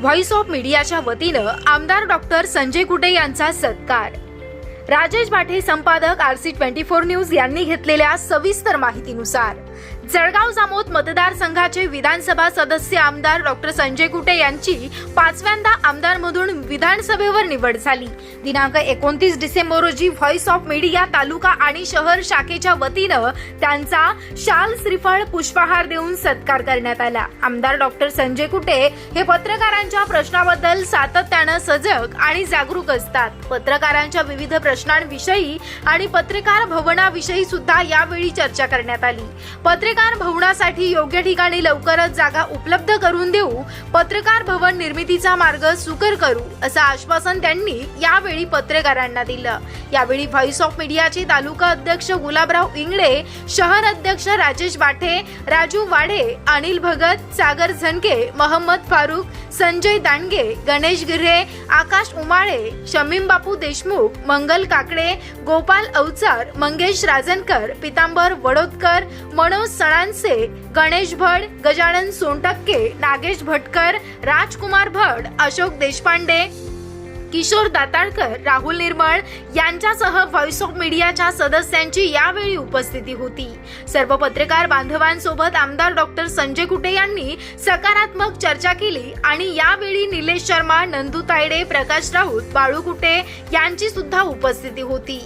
Voice of मीडियाच्या वतीनं आमदार डॉक्टर संजय कुटे यांचा सत्कार. राजेश भाटे संपादक R C twenty four news यांनी घेतलेल्या सविस्तर माहितीनुसार जळगाव जामोद मतदारसंघाचे विधानसभा सदस्य आमदार डॉक्टर संजय कुटे यांची पाचव्यांदा आमदारमधून विधानसभेवर निवड झाली. दिनांक एकोणतीस डिसेंबर रोजी व्हॉइस ऑफ मीडिया तालुका आणि शहर शाखेच्या वतीनं त्यांचा शाल श्रीफळ पुष्पहार देऊन सत्कार करण्यात आला. आमदार डॉक्टर संजय कुटे हे पत्रकारांच्या प्रश्नाबद्दल सातत्यानं सजग आणि जागरूक असतात. पत्रकारांच्या विविध प्रश्नांविषयी आणि पत्रकार भवनाविषयी सुद्धा यावेळी चर्चा करण्यात आली. पत्रकार भवनासाठी योग्य ठिकाणी लवकरच जागा उपलब्ध करून देऊ पत्रकार भवन निर्मितीचा मार्ग सुकर करू असं आश्वासन त्यांनी यावेळी पत्रकारांना दिलं. यावेळी व्हॉइस ऑफ मीडियाचे तालुका अध्यक्ष गुलाबराव इंगळे शहर अध्यक्ष राजेश बाठे राजू वाढे अनिल भगत सागर झनके महम्मद फारुख संजय दांडगे गणेश गिर्हे आकाश उमाळे शमीम बापू देशमुख मंगल काकडे गोपाल अवचार मंगेश राजनकर पितांबर वडोदकर मनोज सणांसे गणेश भट गजानन सोनटक्के नागेश भटकर राजकुमार भट अशोक देशपांडे किशोर दाताळकर राहुल निर्मळ यांच्यासह व्हॉइस ऑफ मीडियाच्या सदस्यांची यावेळी उपस्थिती होती. सर्व पत्रकार बांधवांसोबत आमदार डॉक्टर संजय कुटे यांनी सकारात्मक चर्चा केली आणि यावेळी निलेश शर्मा नंदू तायडे प्रकाश राऊत बाळू कुटे यांची सुद्धा उपस्थिती होती.